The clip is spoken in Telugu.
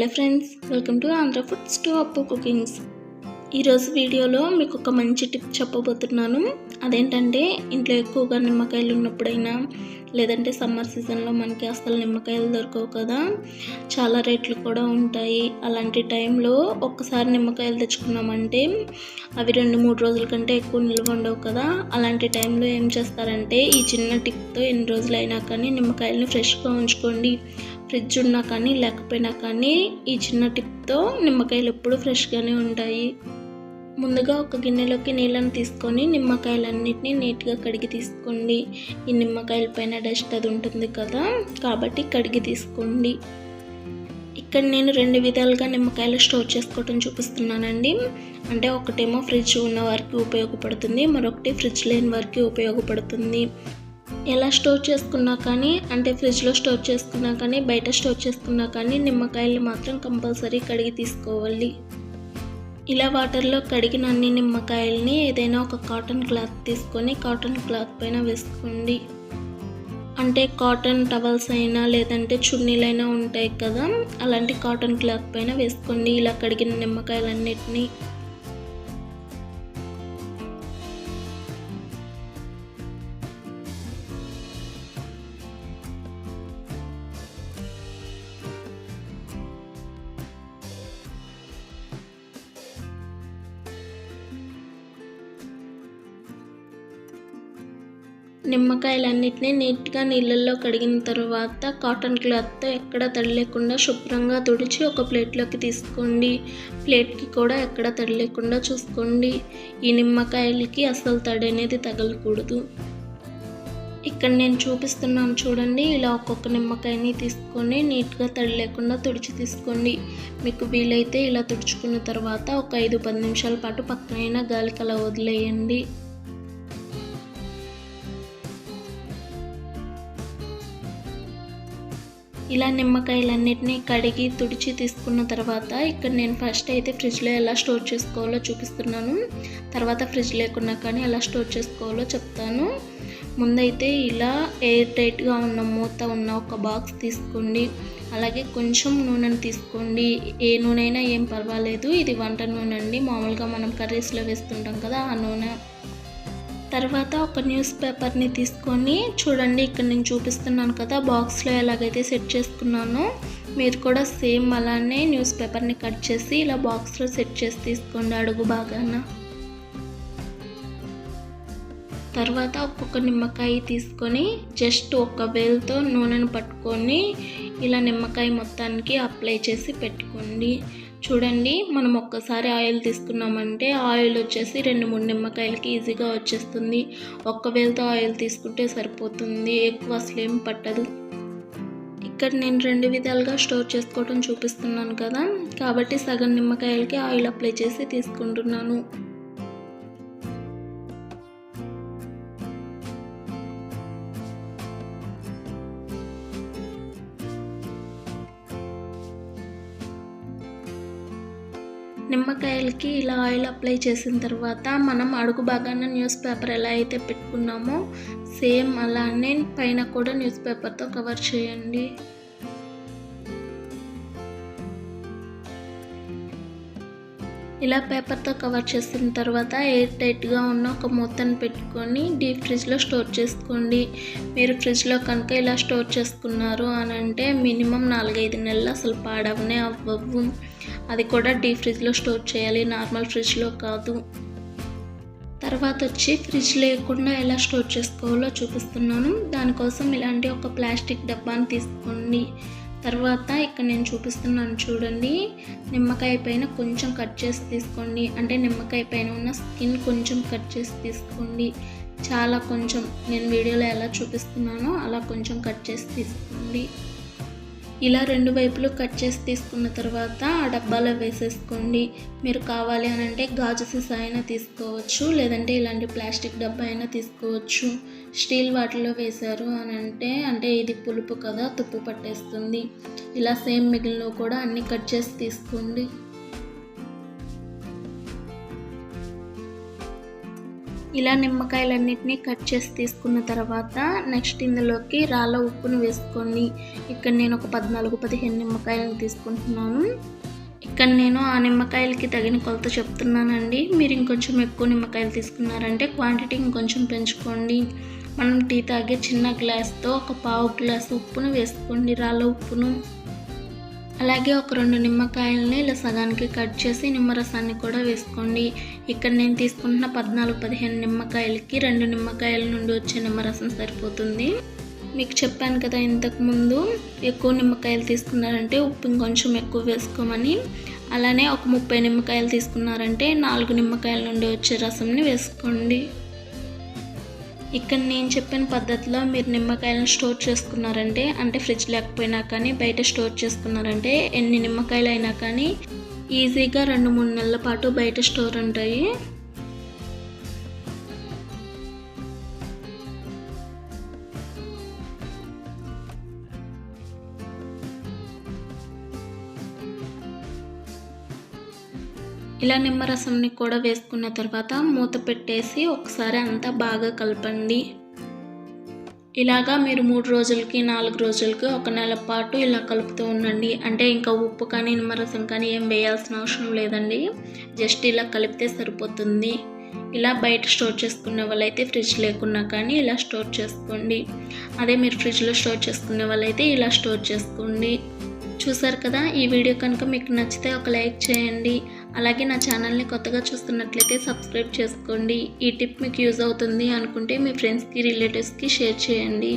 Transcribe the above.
Hello friends welcome to Andhra foods to Appu cookings. ఈరోజు వీడియోలో మీకు ఒక మంచి టిప్ చెప్పబోతున్నాను. అదేంటంటే ఇంట్లో ఎక్కువగా నిమ్మకాయలు ఉన్నప్పుడైనా లేదంటే సమ్మర్ సీజన్లో మనకి అసలు నిమ్మకాయలు దొరకవు కదా. చాలా రేట్లు కూడా ఉంటాయి. అలాంటి టైంలో ఒక్కసారి నిమ్మకాయలు తెచ్చుకున్నామంటే అవి రెండు మూడు రోజుల కంటే ఎక్కువ నిల్వ ఉండవు కదా. అలాంటి టైంలో ఏం చేస్తారంటే ఈ చిన్న టిప్తో ఎన్ని రోజులైనా కానీ నిమ్మకాయలను ఫ్రెష్గా ఉంచుకోండి. ఫ్రిడ్జ్ ఉన్నా కానీ లేకపోయినా కానీ ఈ చిన్న టిప్తో నిమ్మకాయలు ఎప్పుడు ఫ్రెష్గానే ఉంటాయి. ముందుగా ఒక గిన్నెలోకి నీళ్ళని తీసుకొని నిమ్మకాయలన్నిటిని నీట్గా కడిగి తీసుకోండి. ఈ నిమ్మకాయల పైన డస్ట్ అది ఉంటుంది కదా కాబట్టి కడిగి తీసుకోండి. ఇక్కడ నేను రెండు విధాలుగా నిమ్మకాయలు స్టోర్ చేసుకోవటం చూపిస్తున్నానండి. అంటే ఒకటేమో ఫ్రిడ్జ్ ఉన్న వారికి ఉపయోగపడుతుంది మరొకటి ఫ్రిడ్జ్ లేని వారికి ఉపయోగపడుతుంది. ఎలా స్టోర్ చేసుకున్నా కానీ అంటే ఫ్రిడ్జ్లో స్టోర్ చేసుకున్నా కానీ బయట స్టోర్ చేసుకున్నా కానీ నిమ్మకాయలు మాత్రం కంపల్సరీ కడిగి తీసుకోవాలి. ఇలా వాటర్లో కడిగిన అన్ని నిమ్మకాయల్ని ఏదైనా ఒక కాటన్ క్లాత్ తీసుకొని కాటన్ క్లాత్ పైన వేసుకోండి. అంటే కాటన్ టవల్స్ అయినా లేదంటే చున్నీలైనా ఉంటాయి కదా అలాంటి కాటన్ క్లాత్ పైన వేసుకోండి. ఇలా కడిగిన నిమ్మకాయలన్నిటినీ నిమ్మకాయలన్నిటినీ నీట్గా నీళ్ళల్లో కడిగిన తర్వాత కాటన్ క్లాత్తో ఎక్కడ తడి లేకుండా శుభ్రంగా తుడిచి ఒక ప్లేట్లోకి తీసుకోండి. ప్లేట్కి కూడా ఎక్కడ తడి లేకుండా చూసుకోండి. ఈ నిమ్మకాయలకి అసలు తడి అనేది తగలకూడదు. ఇక్కడ నేను చూపిస్తున్నాను చూడండి ఇలా ఒక్కొక్క నిమ్మకాయని తీసుకొని నీట్గా తడి లేకుండా తుడిచి తీసుకోండి. మీకు వీలైతే ఇలా తుడుచుకున్న తర్వాత ఒక ఐదు పది నిమిషాల పాటు పక్కనైనా గాలికి అలా వదిలేయండి. ఇలా నిమ్మకాయలన్నిటినీ కడిగి తుడిచి తీసుకున్న తర్వాత ఇక్కడ నేను ఫస్ట్ అయితే ఫ్రిడ్జ్లో ఎలా స్టోర్ చేసుకోవాలో చూపిస్తున్నాను. తర్వాత ఫ్రిడ్జ్ లేకున్నా కానీ ఎలా స్టోర్ చేసుకోవాలో చెప్తాను. ముందైతే ఇలా ఎయిర్ టైట్గా ఉన్న మూత ఉన్న ఒక బాక్స్ తీసుకోండి. అలాగే కొంచెం నూనెను తీసుకోండి. ఏ నూనె అయినా ఏం పర్వాలేదు. ఇది వంట నూనె అండి. మామూలుగా మనం కర్రీస్లో వేస్తుంటాం కదా ఆ నూనె తర్వాత ఒక న్యూస్ పేపర్ని తీసుకొని చూడండి ఇక్కడ నేను చూపిస్తున్నాను కదా బాక్స్లో ఎలాగైతే సెట్ చేసుకున్నానో మీరు కూడా సేమ్ అలానే న్యూస్ పేపర్ని కట్ చేసి ఇలా బాక్స్లో సెట్ చేసి తీసుకోండి అడుగు బాగాన తర్వాత ఒక్కొక్క నిమ్మకాయ తీసుకొని జస్ట్ ఒక వేల్తో నూనెను పట్టుకొని ఇలా నిమ్మకాయ మొత్తానికి అప్లై చేసి పెట్టుకోండి. చూడండి మనం ఒక్కసారి ఆయిల్ తీసుకున్నామంటే ఆయిల్ వచ్చేసి రెండు మూడు నిమ్మకాయలకి ఈజీగా వచ్చేస్తుంది. ఒక్క వేలతో ఆయిల్ తీసుకుంటే సరిపోతుంది. ఎక్కువ అసలు ఏం పట్టదు. ఇక్కడ నేను రెండు విధాలుగా స్టోర్ చేసుకోవడం చూపిస్తున్నాను కదా. కాబట్టి సగం నిమ్మకాయలకి ఆయిల్ అప్లై చేసి తీసుకుంటున్నాను. నిమ్మకాయలకి ఇలా ఆయిల్ అప్లై చేసిన తర్వాత మనం అడుగు భాగాన న్యూస్ పేపర్ ఎలా అయితే పెట్టుకున్నామో సేమ్ అలానే పైన కూడా న్యూస్ పేపర్తో కవర్ చేయండి. ఇలా పేపర్తో కవర్ చేసిన తర్వాత ఎయిర్ టైట్గా ఉన్న ఒక మూతను పెట్టుకొని డీప్ ఫ్రిడ్జ్లో స్టోర్ చేసుకోండి. మీరు ఫ్రిడ్జ్లో కనుక ఇలా స్టోర్ చేసుకున్నారు అని అంటే మినిమం నాలుగైదు నెలలు అసలు పాడవనే అవ్వవు. అది కూడా డీప్ ఫ్రిడ్జ్లో స్టోర్ చేయాలి నార్మల్ ఫ్రిడ్జ్లో కాదు. తర్వాత వచ్చి ఫ్రిడ్జ్ లేకుండా ఎలా స్టోర్ చేసుకోవాలో చూపిస్తున్నాను. దానికోసం ఇలాంటి ఒక ప్లాస్టిక్ డబ్బాని తీసుకోండి. తర్వాత ఇక్కడ నేను చూపిస్తున్నాను చూడండి. నిమ్మకాయ పైన కొంచెం కట్ చేసి తీసుకోండి. అంటే నిమ్మకాయ పైన ఉన్న స్కిన్ కొంచెం కట్ చేసి తీసుకోండి. చాలా కొంచెం నేను వీడియోలో ఎలా చూపిస్తున్నానో అలా కొంచెం కట్ చేసి తీసుకోండి. ఇలా రెండు వైపులు కట్ చేసి తీసుకున్న తర్వాత ఆ డబ్బాలో వేసేసుకోండి. మీరు కావాలి అని అంటే గాజు సీసా అయినా తీసుకోవచ్చు. లేదంటే ఇలాంటి ప్లాస్టిక్ డబ్బా అయినా తీసుకోవచ్చు. స్టీల్ వాటిలో వేశారు అని అంటే అంటే ఇది పులుపు కదా తుప్పు పట్టేస్తుంది. ఇలా సేమ్ మిగిలిన కూడా అన్ని కట్ చేసి తీసుకోండి. ఇలా నిమ్మకాయలన్నిటినీ కట్ చేసి తీసుకున్న తర్వాత నెక్స్ట్ ఇందులోకి రాళ్ళ ఉప్పును వేసుకోండి. ఇక్కడ నేను ఒక పద్నాలుగు పదిహేను నిమ్మకాయలను తీసుకుంటున్నాను. ఇక్కడ నేను ఆ నిమ్మకాయలకి తగిన కొలత చెప్తున్నానండి. మీరు ఇంకొంచెం ఎక్కువ నిమ్మకాయలు తీసుకున్నారంటే క్వాంటిటీ ఇంకొంచెం పెంచుకోండి. మనం టీ తాగే చిన్న గ్లాస్తో ఒక పావు గ్లాస్ ఉప్పును వేసుకోండి. రాళ్ళ ఉప్పును. అలాగే ఒక రెండు నిమ్మకాయలని ఇలా సగానికి కట్ చేసి నిమ్మరసాన్ని కూడా వేసుకోండి. ఇక్కడ నేను తీసుకుంటున్న పద్నాలుగు పదిహేను నిమ్మకాయలకి రెండు నిమ్మకాయల నుండి వచ్చే నిమ్మరసం సరిపోతుంది. మీకు చెప్పాను కదా ఇంతకుముందు ఎక్కువ నిమ్మకాయలు తీసుకున్నారంటే ఉప్పు ఇంకొంచెం ఎక్కువ వేసుకోమని. అలానే ఒక ముప్పై నిమ్మకాయలు తీసుకున్నారంటే నాలుగు నిమ్మకాయల నుండి వచ్చే రసంని వేసుకోండి. ఇక్కడ నేను చెప్పిన పద్ధతిలో మీరు నిమ్మకాయలను స్టోర్ చేసుకున్నారంటే అంటే ఫ్రిడ్జ్ లేకపోయినా కానీ బయట స్టోర్ చేసుకున్నారంటే ఎన్ని నిమ్మకాయలు అయినా కానీ ఈజీగా రెండు మూడు నెలల పాటు బయట స్టోర్ ఉంటాయి. ఇలా నిమ్మరసంని కూడా వేసుకున్న తర్వాత మూత పెట్టేసి ఒకసారి అంతా బాగా కలపండి. ఇలాగా మీరు మూడు రోజులకి నాలుగు రోజులకి ఒక నెల పాటు ఇలా కలుపుతూ ఉండండి. అంటే ఇంకా ఉప్పు కానీ నిమ్మరసం కానీ ఏం వేయాల్సిన అవసరం లేదండి. జస్ట్ ఇలా కలిపితే సరిపోతుంది. ఇలా బయట స్టోర్ చేసుకునే వాళ్ళైతే ఫ్రిడ్జ్ లేకున్నా కానీ ఇలా స్టోర్ చేసుకోండి. అదే మీరు ఫ్రిడ్జ్లో స్టోర్ చేసుకునే వాళ్ళైతే ఇలా స్టోర్ చేసుకోండి. చూసారు కదా ఈ వీడియో కనుక మీకు నచ్చితే ఒక లైక్ చేయండి. అలాగే నా ఛానల్ని కొత్తగా చూస్తున్నట్లయితే సబ్స్క్రైబ్ చేసుకోండి. ఈ టిప్ మీకు యూజ్ అవుతుంది అనుకుంటే మీ ఫ్రెండ్స్కి రిలేటివ్స్కి షేర్ చేయండి.